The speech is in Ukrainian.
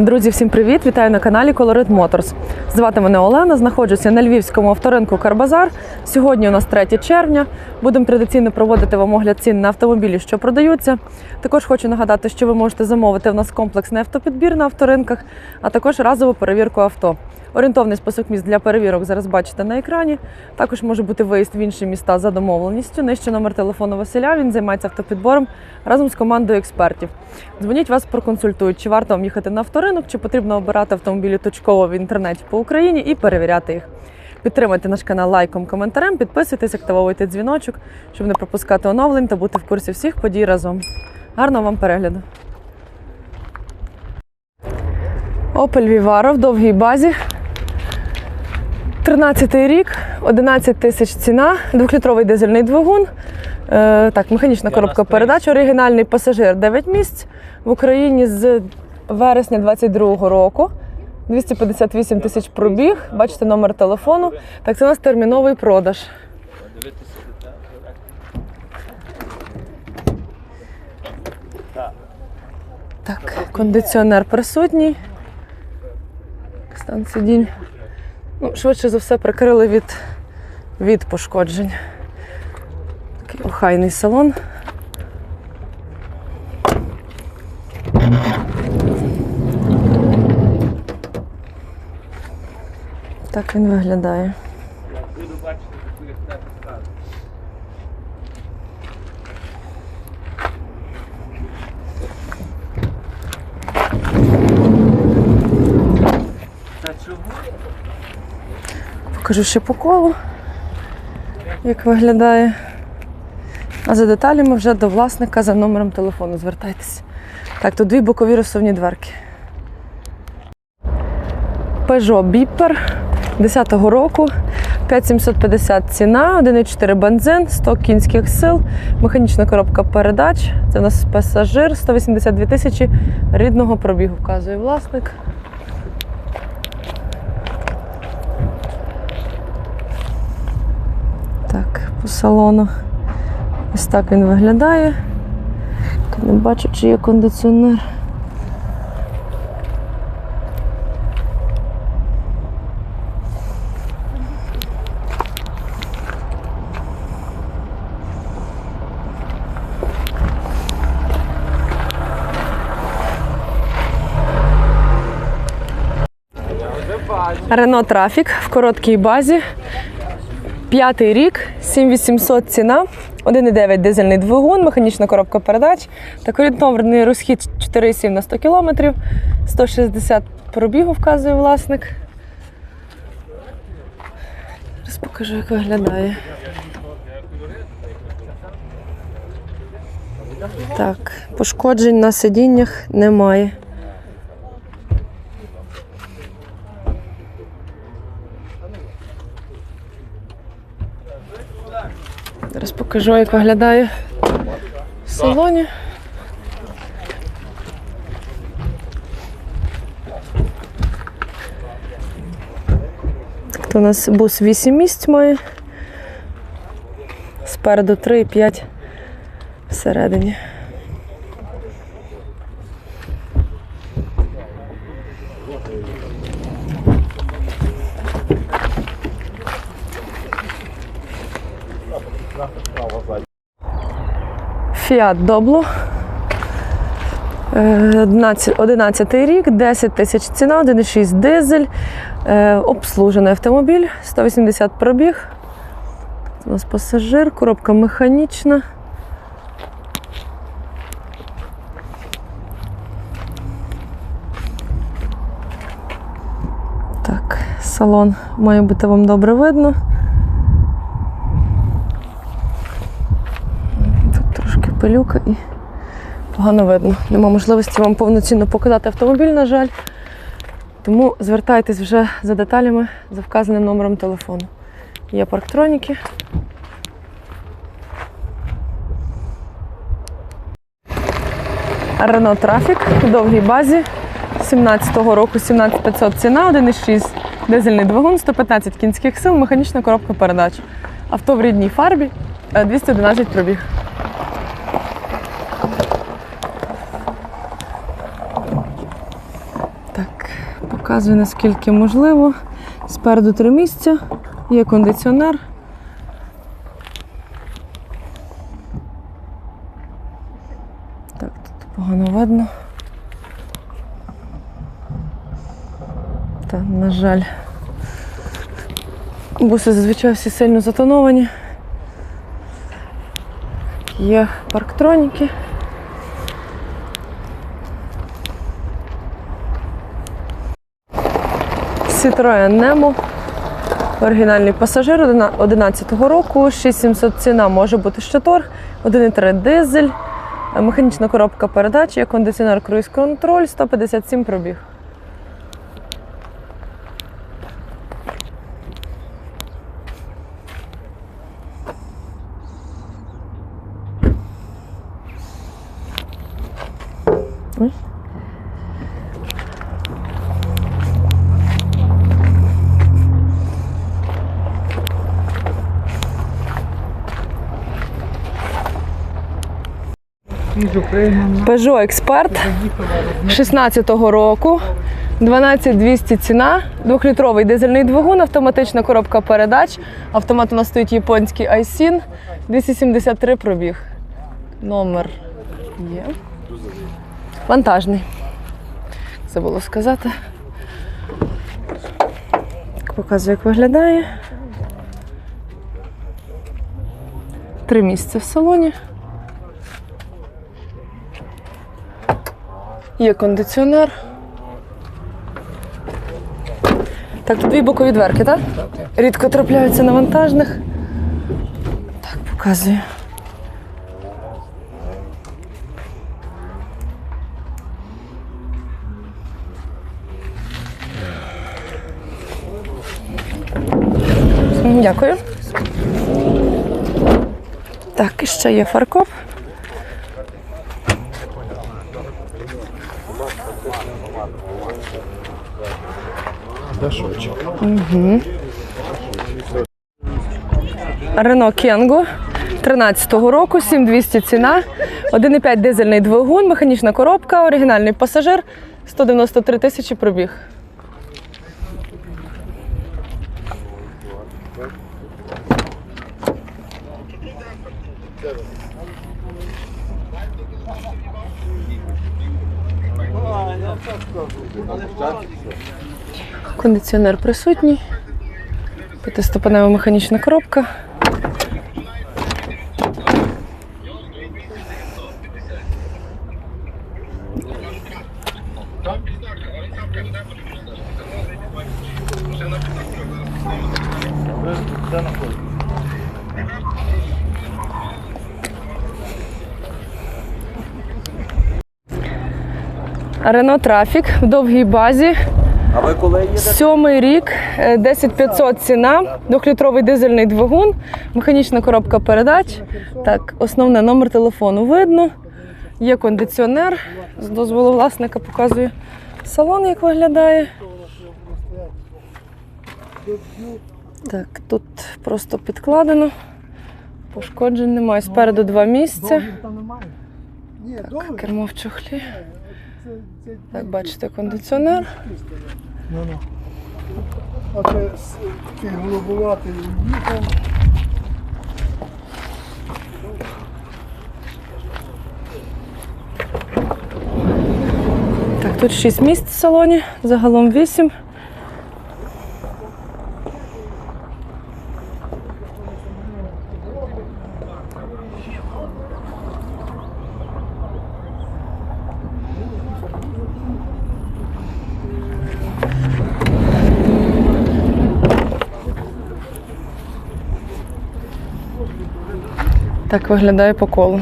Друзі, всім привіт! Вітаю на каналі Colorit Motors. Звати мене Олена. Знаходжуся на львівському авторинку Карбазар. Сьогодні у нас 3 червня. Будемо традиційно проводити вам огляд цін на автомобілі, що продаються. Також хочу нагадати, що ви можете замовити в нас комплексний автопідбір на авторинках, а також разову перевірку авто. Орієнтовний список міст для перевірок зараз бачите на екрані. Також може бути виїзд в інші міста за домовленістю. Нижче номер телефону Василя. Він займається автопідбором разом з командою експертів. Дзвоніть вас проконсультують, чи варто вам їхати на авторинок, чи потрібно обирати автомобілі точково в інтернеті по Україні і перевіряти їх. Підтримайте наш канал лайком, коментарем, підписуйтесь, активовуйте дзвіночок, щоб не пропускати оновлень та бути в курсі всіх подій разом. Гарного вам перегляду! Opel Vivaro в довгій базі. 13 рік, 11 тисяч ціна, двохлітровий дизельний двигун. Е, так, механічна коробка передач, оригінальний пасажир 9 місць в Україні з вересня 22-го року. 258 тисяч пробіг. Бачите номер телефону. Так, це у нас терміновий продаж. Так, кондиціонер присутній. Стан сидінь. Ну, швидше за все прикрили від, від пошкоджень. Такий охайний салон. Так він виглядає. Покажу ще по колу, як виглядає. А за деталями вже до власника за номером телефону звертайтеся. Так, тут дві бокові розсувні дверки. Peugeot Beeper 10-го року. 5750 ціна, 1,4 бензин, 100 кінських сил, механічна коробка передач. Це у нас пасажир, 182 тисячі рідного пробігу, вказує власник. Так, по салону. Ось так він виглядає. Не бачу, чи є кондиціонер. Рено Трафік в короткій базі. П'ятий рік, 7800 ціна, 1,9 дизельний двигун, механічна коробка передач. Так орієнтовний розхід 4,7 на 100 км, 160 пробігу вказує власник. Зараз покажу, як виглядає. Так, пошкоджень на сидіннях немає. Зараз покажу, як виглядає в салоні. То у нас бус 8 місць має. Спереду 3 і 5 всередині. Фіат Добло. Е, 11, 11 рік, 10 тисяч ціна, 1,6 дизель, е, обслужений автомобіль, 180 пробіг. У нас пасажир, коробка механічна. Так, салон має бути вам добре видно. Тут трошки пилюка і погано видно. Нема можливості вам повноцінно показати автомобіль, на жаль. Тому звертайтесь вже за деталями за вказаним номером телефону. Є парктроніки. Renault Traffic в довгій базі 17-го року 17500 ціна, 1,6 дизельний двигун, 115 кінських сил, механічна коробка передач. Авто в рідній фарбі, е, 211 пробіг. Показую, наскільки можливо. Спереду три місця, є кондиціонер. Так, тут погано видно. Та, на жаль, буси зазвичай всі сильно затоновані. Є парктроніки. Citroen Nemo. Оригінальний пасажир 11-го року, 6700 ціна може бути щотор, 1,3 дизель, механічна коробка передач, кондиціонер круїз контроль, 157 пробіг. Peugeot Expert 16-го року. 12200 ціна, двохлітровий дизельний двигун, автоматична коробка передач. Автомат у нас стоїть японський Айсін, 273 пробіг. Номер є. Вантажний. Це було сказати. Показую, як виглядає. Три місця в салоні. Є кондиціонер. Так, тут дві бокові дверки, так? Рідко трапляються на вантажних. Так, показую. Дякую. Так, і ще є фаркоп. Рено Кенго 13-го року, 7200 ціна, 1,5 дизельний двигун, механічна коробка, оригінальний пасажир, 193 тисячі пробіг. Кондиціонер присутній. П'ятиступенева механічна коробка. Рено Трафік в довгій базі. А ви коли їдете? Сьомий рік, е, 10500 ціна, двохлітровий дизельний двигун, механічна коробка передач. Так, основне номер телефону видно. Є кондиціонер. З дозволу власника показую салон, як виглядає. Так, тут просто підкладено. Пошкоджень немає. Спереду два місця. Так, кермо в чохлі. Так, бачите, кондиціонер. Ну, ну. А це такий голубуватий вікон. Так, тут 6 місць в салоні, загалом 8. Так виглядає по колу.